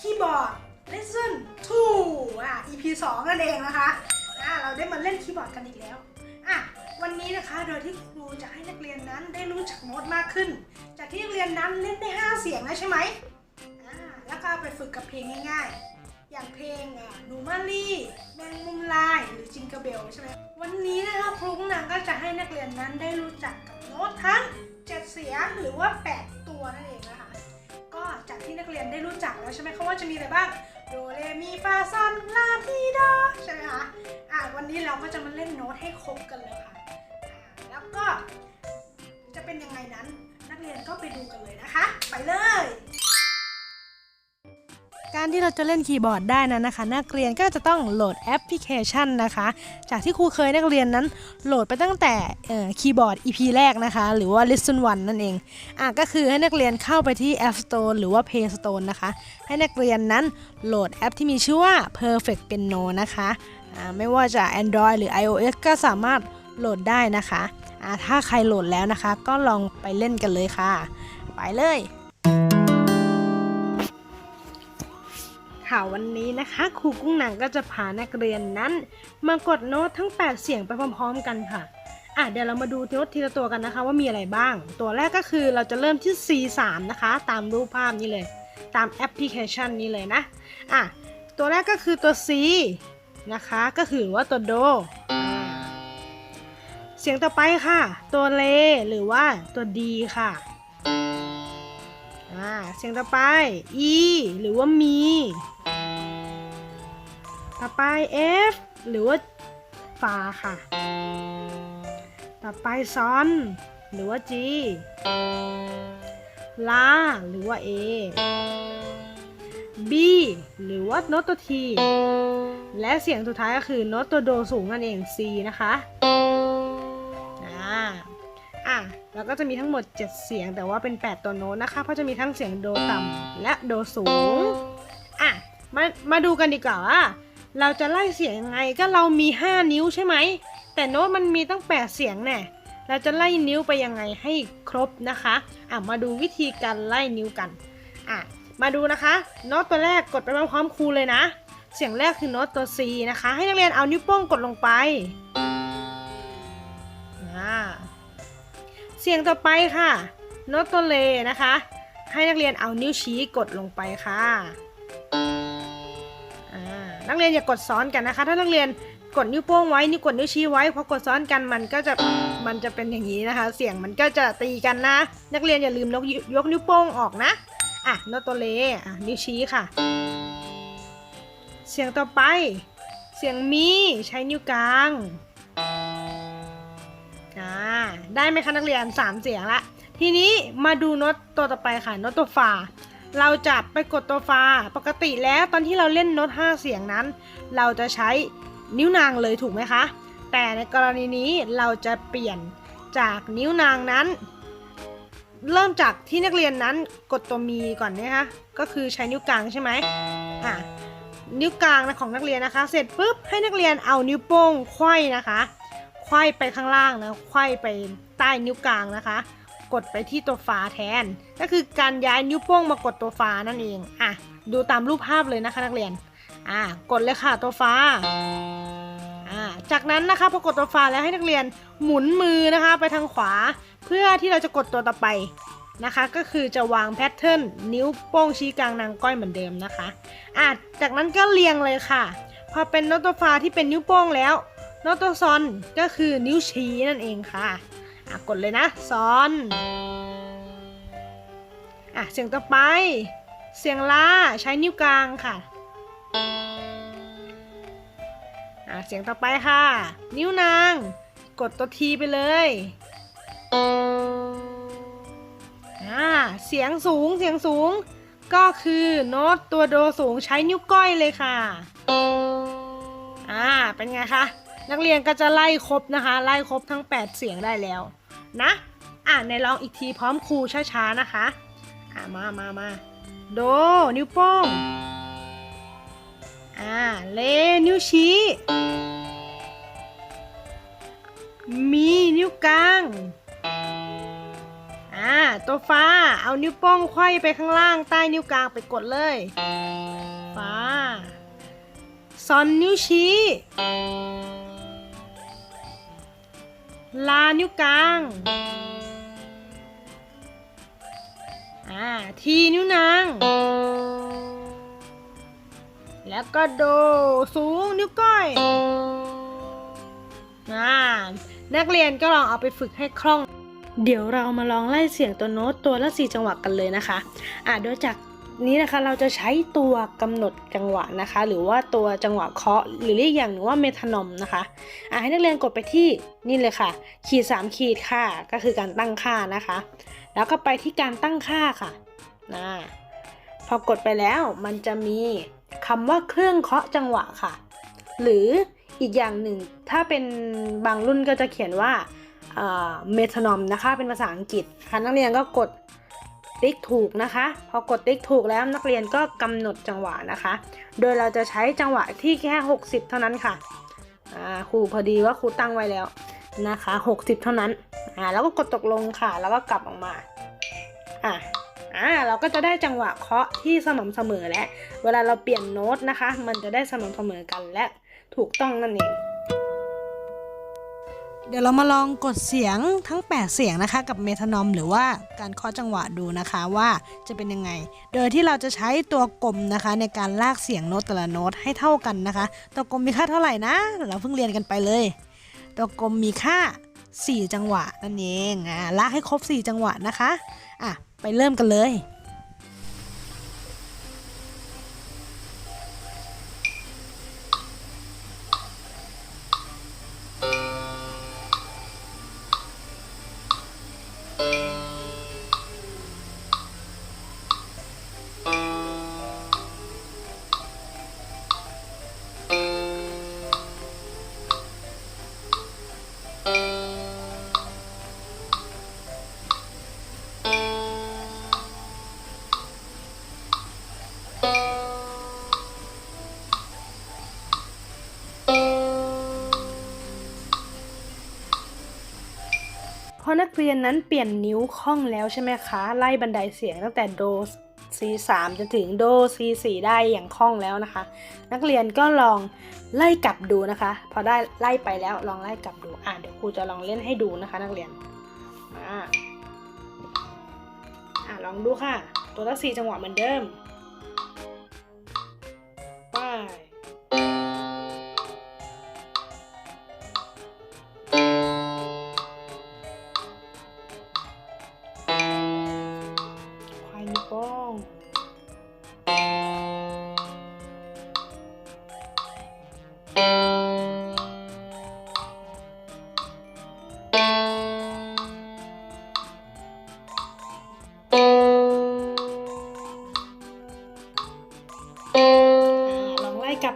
คีย์บอร์ด lesson 2อะ EP 2 นั่นเองนะคะอะเราได้มาเล่นคีย์บอร์ดกันอีกแล้วอะวันนี้นะคะโดยที่ครูจะให้นักเรียนนั้นได้รู้จักโน้ตมากขึ้น จากที่นักเรียนนั้นเล่นได้ 5 เสียงแล้วใช่ไหมอ่าแล้วก็ไปฝึกกับเพลงง่ายๆ อย่างเพลงอะนูมาลี่แมงมุมลายหรือจิงเกร์เบลใช่ไหมวันนี้นะคะครูนางก็จะให้นักเรียนนั้นได้รู้จักกับโน้ตทั้ง 7 เสียงหรือว่า 8 ตัวนั่นเอง ยนได้รู้จักแล้วใช่ไหมคะว่าจะมีอะไรบ้างโดเรมีฟาซอนลาทีโดใช่ไหมคะอะวันนี้เราก็จะมาเล่นโน้ตให้ครบกันเลยค่ะแล้วก็จะเป็นยังไงนั้นนักเรียนก็ไปดูกันเลยนะคะ ไปเลย การที่เราจะเล่นคีย์บอร์ดได้นั้นนะคะ นักเรียนก็จะต้องโหลดแอปพลิเคชันนะคะ จากที่ครูเคยนักเรียนนั้นโหลดไปตั้งแต่คีย์บอร์ด EP แรกนะคะ หรือว่า Lesson 1นั่นเองอะก็คือให้นักเรียนเข้าไปที่ App Store หรือว่า Play Store นะคะ ให้นักเรียนนั้นโหลดแอปที่มีชื่อว่า Perfect Piano นะคะอ่าไม่ว่าจะ Android หรือ iOS ก็สามารถโหลดได้นะคะอ่าถ้าใครโหลดแล้วนะคะ ก็ลองไปเล่นกันเลยค่ะ ไปเลย ค่ะ วันนี้นะคะครูกุ้งหนังก็จะพานักเรียนนั้น มากดโน้ตทั้ง 8 เสียงไปพร้อมๆกันค่ะอะเดี๋ยวเรามาดูโน้ตทีละตัวกันนะคะ ว่ามีอะไรบ้าง ตัวแรกก็คือเราจะเริ่มที่ C3 นะคะ ตามรูปภาพนี้เลย ตามแอปพลิเคชันนี้เลยนะอะตัวแรกก็คือตัว C นะคะก็คือว่าตัวโด เสียงต่อไปค่ะ ตัวเลหรือว่าตัว D ค่ะอ่าเสียงต่อไป E หรือว่ามี ต่อไป F หรือว่าฟาค่ะ ต่อไปซอนหรือว่า G ลาหรือว่า A B หรือว่าโน้ตตัว T และเสียงสุดท้ายก็คือโน้ตตัวโดสูงนั่นเอง C นะคะอ่าอะแล้วก็จะมีทั้งหมด 7 เสียงแต่ว่าเป็น 8 ตัวโน้ตนะคะ เพราะจะมีทั้งเสียงโดต่ำและโดสูง อะ มา มาดูกันดีกว่าว่า เราจะไล่เสียงยังไงก็เรามี 5 นิ้วใช่ไหม แต่โน้ตมันมีตั้ง 8 เสียงแน่ เราจะไล่นิ้วไปยังไงให้ครบนะคะอะมาดูวิธีการไล่นิ้วกันอะมาดูนะคะโน้ตตัวแรกกดไปพร้อมครูเลยนะ เสียงแรกคือโน้ตตัว C นะคะ ให้นักเรียนเอานิ้วโป้งกดลงไปอ่าเสียงต่อไปค่ะโน้ตตัวเลนะคะ ให้นักเรียนเอานิ้วชี้กดลงไปค่ะ นักเรียนอย่ากดซ้อนกันนะคะ ถ้านักเรียนกดนิ้วโป้งไว้นิ้วกดนิ้วชี้ไว้พอกดซ้อนกันมันก็จะมันจะเป็นอย่างนี้นะคะ เสียงมันก็จะตีกันนะ นักเรียนอย่าลืมยกยกนิ้วโป้งออกนะอะโน้ตตัวเลอะนิ้วชี้ค่ะ เสียงต่อไป เสียงมีใช้นิ้วกลางอ่าได้ไหมคะนักเรียนสามเสียงละทีนี้มาดูโน้ตตัวต่อไปค่ะโน้ตตัวฟา เราจะไปกดตัวฟา ปกติแล้วตอนที่เราเล่นโน้ต5 เสียงนั้น เราจะใช้นิ้วนางเลยถูกไหมคะ แต่ในกรณีนี้เราจะเปลี่ยนจากนิ้วนางนั้น เริ่มจากที่นักเรียนนั้นกดตัวมีก่อนนะคะก็คือใช้นิ้วกลางใช่ไหมอะนิ้วกลางนะของนักเรียนนะคะ เสร็จปุ๊บให้นักเรียนเอานิ้วโป้งไขว้นะคะไขว้ไปข้างล่างนะไขว้ไปใต้นิ้วกลางนะคะ กดไปที่ตัวฟ้าแทน ก็คือการย้ายนิ้วโป้งมากดตัวฟ้านั่นเองอะดูตามรูปภาพเลยนะคะนักเรียนอะกดเลยค่ะตัวฟ้าอ่าจากนั้นนะคะพอกดตัวฟ้าแล้วให้นักเรียนหมุนมือนะคะไปทางขวา เพื่อที่เราจะกดตัวต่อไปนะคะ ก็คือจะวางแพทเทิร์นนิ้วโป้งชี้กลางนางก้อยเหมือนเดิมนะคะอะจากนั้นก็เรียงเลยค่ะ พอเป็นโนตตัวฟ้าที่เป็นนิ้วโป้งแล้วโนตตัวซอนก็คือนิ้วชี้นั่นเองค่ะ อะกดเลยนะซอนอะเสียงต่อไป เสียงลาใช้นิ้วกลางค่ะอะเสียงต่อไปค่ะ นิ้วนาง กดตัวทีไปเลยอ่าเสียงสูงเสียงสูง ก็คือโน้ตตัวโดสูงใช้นิ้วก้อยเลยค่ะอ่าเป็นไงคะนักเรียนก็จะไล่ครบนะคะ ไล่ครบทั้ง 8 เสียงได้แล้ว นะอ่าในลองอีกทีพร้อมครูช้าๆนะคะอ่ามามามาโด นิ้วโป้งอ่าเลนิ้วชี้มีนิ้วกลางอ่าตัวฟ้าเอานิ้วโป้งไขว้ไปข้างล่างใต้นิ้วกลางไปกดเลยฟ้าซอนนิ้วชี้ ลานิ้วกลาง อ่า ทีนิ้วนาง แล้วก็โด สูงนิ้วก้อย อ่า นักเรียนก็ลองเอาไปฝึกให้คล่อง เดี๋ยวเรามาลองไล่เสียงตัวโน้ตตัวละสี่จังหวะกันเลยนะคะ อ่าโดยจาก นี้นะคะเราจะใช้ตัวกำหนดจังหวะนะคะ หรือว่าตัวจังหวะเคาะหรือเรียกอย่างหนึ่งว่าเมทานอมนะคะอ่าให้นักเรียนกดไปที่นี่เลยค่ะ ขีด 3 ขีดค่ะ ก็คือการตั้งค่านะคะ แล้วก็ไปที่การตั้งค่าค่ะนะพอกดไปแล้วมันจะมีคำว่าเครื่องเคาะจังหวะค่ะ หรืออีกอย่างหนึ่งถ้าเป็นบางรุ่นก็จะเขียนว่าเมทานอมนะคะเป็นภาษาอังกฤษค่ะนักเรียนก็กด ติ๊กถูกนะคะ พอกดติ๊กถูกแล้วนักเรียนก็กำหนดจังหวะนะคะ โดยเราจะใช้จังหวะที่แค่ 60 เท่านั้นค่ะครูพอดีว่าครูตั้งไว้แล้วนะคะ 60 เท่านั้นอ่าแล้วก็กดตกลงค่ะ แล้วก็กลับออกมาอ่าอ่าเราก็จะได้จังหวะเคาะที่สม่ำเสมอและ เวลาเราเปลี่ยนโน้ตนะคะ มันจะได้สม่ำเสมอกันและถูกต้องนั่นเอง เดี๋ยวเรามาลองกดเสียงทั้ง 8 เสียงนะคะ กับเมทานอม หรือว่าการเคาะจังหวะดูนะคะว่าจะเป็นยังไง โดยที่เราจะใช้ตัวกลมนะคะ ในการลากเสียงโน้ตแต่ละโน้ตให้เท่ากันนะคะ ตัวกลมมีค่าเท่าไหร่นะ เราเพิ่งเรียนกันไปเลย ตัวกลมมีค่า 4 จังหวะนั่นเองอ่าลากให้ครบ 4 จังหวะนะคะอะไปเริ่มกันเลย ราะนักเรียนนั้นเปลี่ยนนิ้วคล่องแล้วใช่ไหมคะ ไล่บันไดเสียงตั้งแต่โด C3 จนถึงโด C4 ได้อย่างคล่องแล้วนะคะ นักเรียนก็ลองไล่กลับดูนะคะ พอได้ไล่ไปแล้วลองไล่กลับดูอะเดี๋ยวครูจะลองเล่นให้ดูนะคะ นักเรียนมาอะลองดูค่ะ ตัวละสี่จังหวะเหมือนเดิมไป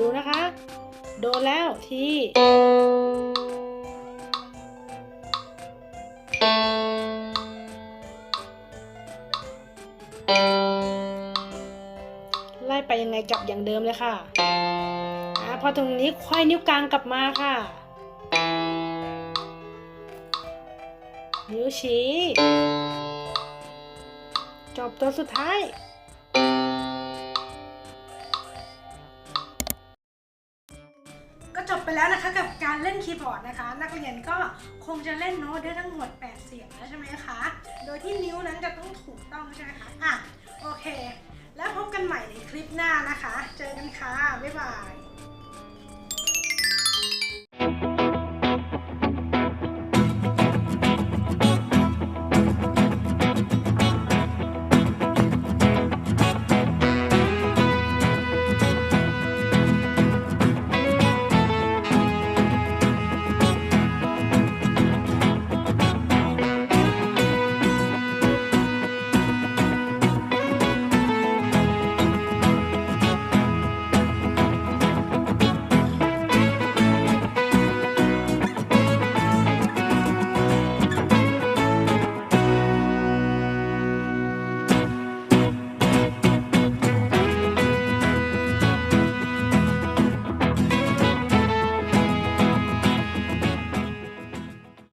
ดูนะคะ โดนแล้วที่ไล่ไปยังไงกลับอย่างเดิมเลยค่ะอ่าพอตรงนี้ควายนิ้วกลางกลับมาค่ะ นิ้วชี้ จบตัวสุดท้าย แล้วนะคะกับการเล่นคีย์บอร์ดนะคะ นักเรียนก็คงจะเล่นโน้ตได้ทั้งหมด 8 เสียงแล้วใช่ไหมคะ โดยที่นิ้วนั้นจะต้องถูกต้องใช่ไหมคะอะโอเค แล้วพบกันใหม่ในคลิปหน้านะคะ เจอกันค่ะ บ๊ายบาย